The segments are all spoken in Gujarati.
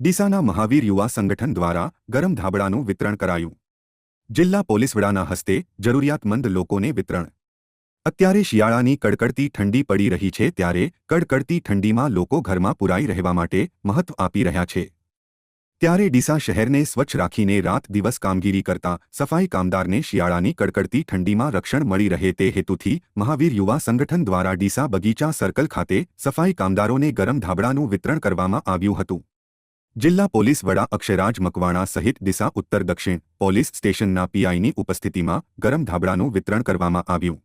ડીસાના મહાવીર યુવા સંગઠન દ્વારા ગરમ ધાબળાનું વિતરણ કરાયું. જિલ્લા પોલીસ વડાના હસ્તે જરૂરિયાતમંદ લોકોને વિતરણ. અત્યારે શિયાળાની કડકડતી ઠંડી પડી રહી છે ત્યારે કડકડતી ઠંડીમાં લોકો ઘરમાં પુરાઈ રહેવા માટે મહત્વ આપી રહ્યા છે. ત્યારે ડીસા શહેરને સ્વચ્છ રાખીને રાત દિવસ કામગીરી કરતા સફાઈ કામદારને શિયાળાની કડકડતી ઠંડીમાં રક્ષણ મળી રહે તે હેતુથી મહાવીર યુવા સંગઠન દ્વારા ડીસા બગીચા સર્કલ ખાતે સફાઈ કામદારોને ગરમ ધાબળાનું વિતરણ કરવામાં આવ્યું હતું. જિલ્લા પોલીસ વડા અક્ષયરાજ મકવાણા સહિત ડીસા ઉત્તર દક્ષિણ પોલીસ સ્ટેશનના પીઆઈની ઉપસ્થિતિમાં ગરમ ધાબળાનું વિતરણ કરવામાં આવ્યું.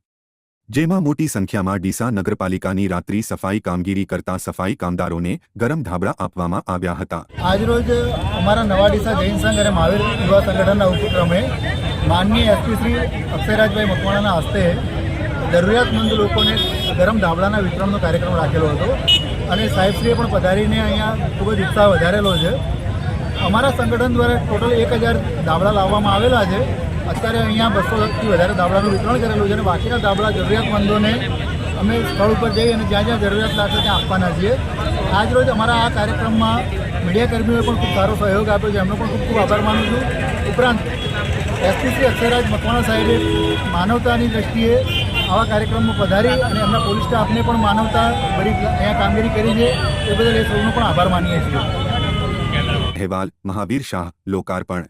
જેમાં મોટી સંખ્યામાં ડીસા નગરપાલિકાની રાત્રિ સફાઈ કામગીરી કરતા સફાઈ કામદારોને ગરમ ધાબળા આપવામાં આવ્યા હતા. આજરોજ અમારા નવા ડીસા જૈન સંઘ અને મહાવીર યુવા સંગઠનના ઉપક્રમે માનનીય એસપી શ્રી અક્ષયરાજભાઈ મકવાણાના હસ્તે જરૂરિયાતમંદ લોકોને ગરમ ધાબળાના વિતરણનો કાર્યક્રમ રાખેલો હતો. અને સાહેબશ્રીએ પણ પધારીને અહીંયા ખૂબ જ ઉત્સાહ વધારેલો છે. અમારા સંગઠન દ્વારા ટોટલ એક હજાર ધાબળા લાવવામાં આવેલા છે. અત્યારે અહીંયા બસોથી વધારે ધાબળાનું વિતરણ કરેલું છે અને બાકીના ધાબળા જરૂરિયાતમંદોને અમે સ્થળ ઉપર જઈ અને જ્યાં જ્યાં જરૂરિયાત લાગશે ત્યાં આપવાના છીએ. આજરોજ અમારા આ કાર્યક્રમમાં મીડિયાકર્મીઓએ પણ ખૂબ સારો સહયોગ આપ્યો છે. એમનો પણ ખૂબ ખૂબ આભાર માનું છું. ઉપરાંત એસપીસી અક્ષરાજ મકવાણા સાહેબે માનવતાની દ્રષ્ટિએ આવા કાર્યક્રમમાં પધારી અને એમના પોલીસ સ્ટાફને પણ માનવતા બધી અહીંયા કામગીરી કરી છે, એ બદલ એ સૌનો પણ આભાર માનીએ છીએ. હેવાલ મહાવીર શાહ, લોકાર્પણ.